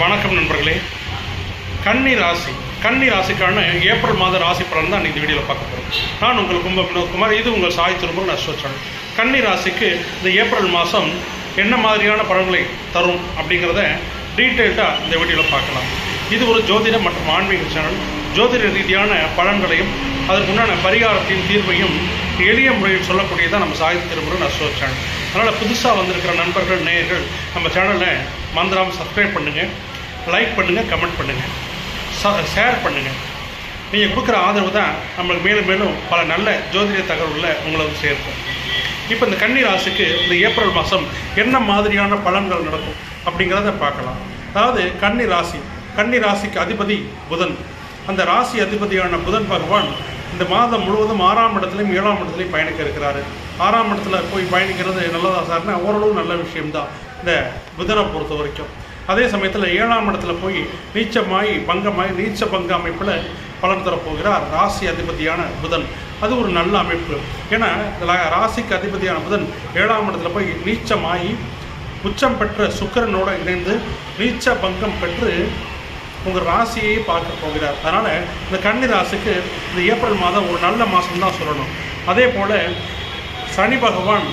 வணக்கம் நண்பர்களே. கன்னி ராசி. கன்னி ராசிக்கான ஏப்ரல் மாத ராசி பலன் தான் இந்த வீடியோவில் பார்க்க போகிறோம் நான் உங்கள் கும்ப வினோத்குமார். இது உங்கள் சாய் திரும்பும் அஸ்வச்சன். கன்னி ராசிக்கு இந்த ஏப்ரல் மாதம் என்ன மாதிரியான பலன்களை தரும் அப்படிங்கிறத டீட்டெயில்டாக இந்த வீடியோவில் பார்க்கலாம். இது ஒரு ஜோதிட மற்றும் ஆன்மீக சேனல். ஜோதிட ரீதியான பலன்களையும் அதற்குண்டான பரிகாரத்தையும் தீர்வையும் எளிய முறையில் சொல்லக்கூடியதான் நம்ம சாய் திருமுறை அஸ்வ சேனல் அதனால் புதுசாக வந்திருக்கிற நண்பர்கள் நேயர்கள் நம்ம சேனலை மந்திராமல் சப்ஸ்கிரைப் பண்ணுங்கள் லைக் பண்ணுங்கள் கமெண்ட் பண்ணுங்கள் ஷேர் பண்ணுங்கள் நீங்கள் கொடுக்குற ஆதரவு தான் நம்மளுக்கு மேலும் மேலும் பல நல்ல ஜோதிட தகவல்களை உங்களுக்கு சேர்க்கும். இப்போ இந்த கன்னி ராசிக்கு இந்த ஏப்ரல் மாதம் என்ன மாதிரியான பலன்கள் நடக்கும் அப்படிங்கிறத பார்க்கலாம். அதாவது கன்னி ராசி கன்னி ராசிக்கு அதிபதி புதன். அந்த ராசி அதிபதியான புதன் பகவான் இந்த மாதம் முழுவதும் ஆறாம் இடத்துலையும் ஏழாம் இடத்துலையும் பயணிக்க இருக்கிறாரு. ஆறாம் இடத்துல போய் பயணிக்கிறது நல்லதா சார்னா ஓரளவு நல்ல விஷயம்தான். இந்த புதனை பொறுத்த வரைக்கும் அதே சமயத்தில் ஏழாம் இடத்துல போய் நீச்சமாய் பங்கமாய் நீச்ச பங்க அமைப்பில் பலன் தரப்போகிறார் ராசி அதிபதியான புதன். அது ஒரு நல்ல அமைப்பு. ஏன்னா ராசிக்கு அதிபதியான புதன் ஏழாம் இடத்துல போய் நீச்சமாகி உச்சம் பெற்ற சுக்கரனோடு இணைந்து நீச்ச பங்கம் பெற்று உங்கள் ராசியை பார்க்க போகிறார். அதனால் இந்த கன்னி ராசிக்கு இந்த ஏப்ரல் மாதம் ஒரு நல்ல மாதம் தான் சொல்லணும். அதே போல் சனி பகவான்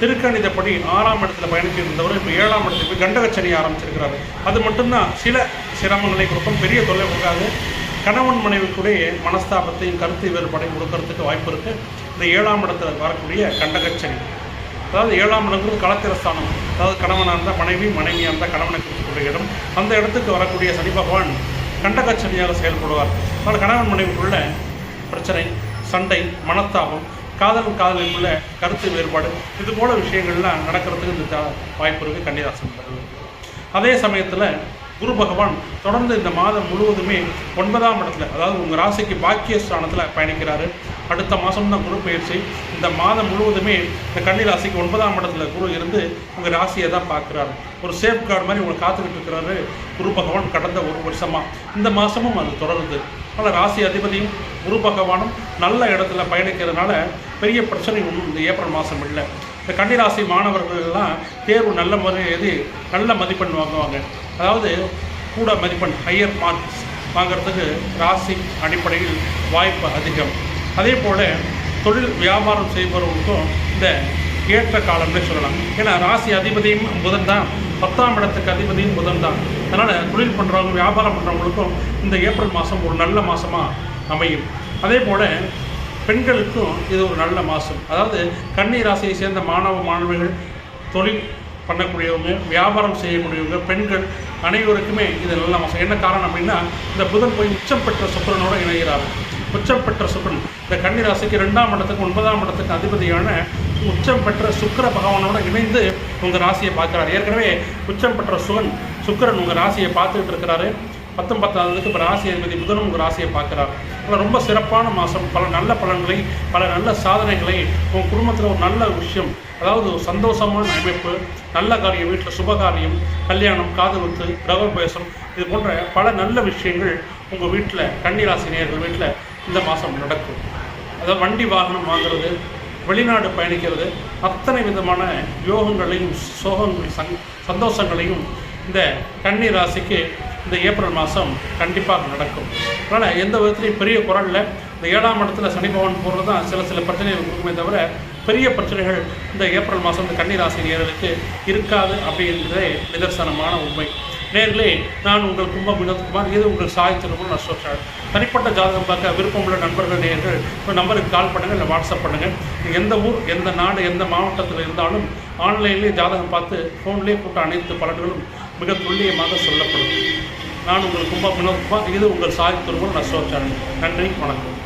திருக்கணிதப்படி ஆறாம் இடத்துல பயணித்திருந்தவர் இப்போ ஏழாம் இடத்துக்கு போய் கண்டகச்சனி ஆரம்பிச்சிருக்கிறாரு. அது மட்டும்தான் சில சிரமங்களை கொடுக்கும் பெரிய தொல்லை கொடுக்காது. கணவன் மனைவிக்குடைய மனஸ்தாபத்தையும் கருத்து வேறுபாடையும் கொடுக்கறதுக்கு வாய்ப்பு இருக்குது இந்த ஏழாம் இடத்துல வரக்கூடிய கண்டகச்சனி அதாவது ஏழாம் இடங்கிறது களத்திரஸ்தானம். அதாவது கணவனாக இருந்தால் மனைவி மனைவியாக இருந்தால் கணவனை குறிக்கக்கூடிய இடம். அந்த இடத்துக்கு வரக்கூடிய சனி பகவான் கண்டகச்சனியாக செயல்படுவார். அதனால் கணவன் மனைவிக்குள்ள பிரச்சனை சண்டை மனத்தாபம் காதல் காதலுக்குள்ள கருத்து வேறுபாடு இது போல விஷயங்கள்லாம் நடக்கிறதுக்கு இந்த வாய்ப்பு இருக்குது கன்னிராசி அதே சமயத்தில் குரு பகவான் தொடர்ந்து இந்த மாதம் முழுவதுமே ஒன்பதாம் இடத்துல அதாவது உங்கள் ராசிக்கு பாக்கிய ஸ்தானத்தில் பயணிக்கிறாரு. அடுத்த மாதம் தான் குரு பயிற்சி. இந்த மாதம் முழுவதுமே இந்த கன்னி ராசிக்கு ஒன்பதாம் இடத்துல குரு இருந்து உங்கள் ராசியை தான் பார்க்குறாரு. ஒரு சேஃப் கார்டு மாதிரி உங்களை காத்துக்கிட்டு இருக்கிறாரு குரு பகவான் கடந்த ஒரு வருஷமாக இந்த மாதமும் அது தொடருது. அதனால் ராசி அதிபதியும் குரு பகவானும் நல்ல இடத்துல பயணிக்கிறதுனால பெரிய பிரச்சனை ஒன்றும் இந்த ஏப்ரல் மாதம் இல்லை. இந்த கன்னிராசி மாணவர்கள்லாம் தேர்வு நல்ல முறை எழுதி நல்ல மதிப்பெண் வாங்குவாங்க. அதாவது கூட மதிப்பெண் ஹையர் மார்க்ஸ் வாங்குறதுக்கு ராசி அடிப்படையில் வாய்ப்பு அதிகம். அதே போல் தொழில் வியாபாரம் செய்பவர்களுக்கும் இந்த ஏற்ற காலம்னு சொல்லலாம். ஏன்னா ராசி அதிபதியும் புதன் தான். பத்தாம் இடத்துக்கு அதிபதியும் புதன் தான் அதனால் தொழில் பண்ணுறவங்க வியாபாரம் பண்ணுறவங்களுக்கும் இந்த ஏப்ரல் மாதம் ஒரு நல்ல மாதமாக அமையும். அதே போல் பெண்களுக்கும் இது ஒரு நல்ல மாதம் அதாவது கன்னி ராசியை சேர்ந்த மாணவ மாணவிகள் தொழில் பண்ணக்கூடியவங்க வியாபாரம் செய்யக்கூடியவங்க பெண்கள் அனைவருக்குமே இது நல்ல மாதம் என்ன காரணம் அப்படின்னா இந்த புதன் போய் உச்சம் பெற்ற சுக்கரனோடு இணைகிறார். உச்சம் பெற்ற சுக்கரன். இந்த கன்னி ராசிக்கு ரெண்டாம் இடத்துக்கு ஒன்பதாம் இடத்துக்கு அதிபதியான உச்சம் பெற்ற சுக்கிர பகவானோட இணைந்து உங்கள் ராசியை பார்க்குறாரு. ஏற்கனவே உச்சம் பெற்ற சுகன் சுக்கரன் உங்கள் ராசியை பார்த்துக்கிட்டு இருக்கிறாரு. பத்தும் பத்தாவதுக்கு இப்போ ராசி அதிபதி புதனும் உங்கள் ராசியை பார்க்குறார். அதில் ரொம்ப சிறப்பான மாதம் பல நல்ல பலன்களை பல நல்ல சாதனைகளை உங்கள் குடும்பத்தில் ஒரு நல்ல விஷயம் அதாவது ஒரு சந்தோஷமான அமைப்பு நல்ல காரியம் வீட்டில் சுபகாரியம் கல்யாணம் காதலுத்து கிரகோபேசம் இது போன்ற பல நல்ல விஷயங்கள் உங்கள் வீட்டில் கன்னிராசினியர்கள் வீட்டில் இந்த மாதம் நடக்கும். அதாவது வண்டி வாகனம் வாங்குறது வெளிநாடு பயணிக்கிறது. அத்தனை விதமான யோகங்களையும் சோகங்கள் சங் சந்தோஷங்களையும் இந்த கன்னி ராசிக்கு இந்த ஏப்ரல் மாதம் கண்டிப்பாக நடக்கும். அதனால் எந்த விதத்துலையும் பெரிய குரலில் இந்த ஏழாம் இடத்துல சனி பகவான் போகிறது தான் சில சில பிரச்சனைகள் இருக்குமே தவிர பெரிய பிரச்சனைகள் இந்த ஏப்ரல் மாதம் இந்த கன்னி ராசி நேர்களுக்கு இருக்காது அப்படின்றதே நிதர்சனமான உண்மை. நேர்களே நான் உங்கள் கும்பம் வினோத்குமார். இது உங்கள் சாய் திருமணம் சொல்கிறேன் தனிப்பட்ட ஜாதகம் பார்க்க விருப்பமுள்ள நண்பர்கள் நேயர்கள் இப்போ நம்பருக்கு கால் பண்ணுங்கள் இல்லை வாட்ஸ்அப் பண்ணுங்கள் எந்த ஊர் எந்த நாடு எந்த மாவட்டத்தில் இருந்தாலும் ஆன்லைன்லேயே ஜாதகம் பார்த்து ஃபோன்லேயே போட்ட அனைத்து பலன்களும் மிக துல்லியமாக சொல்லப்படும். நான் உங்கள் கும்பம் இது உங்கள் சாய் திருமணம் அசோசியேட் நன்றி வணக்கம்.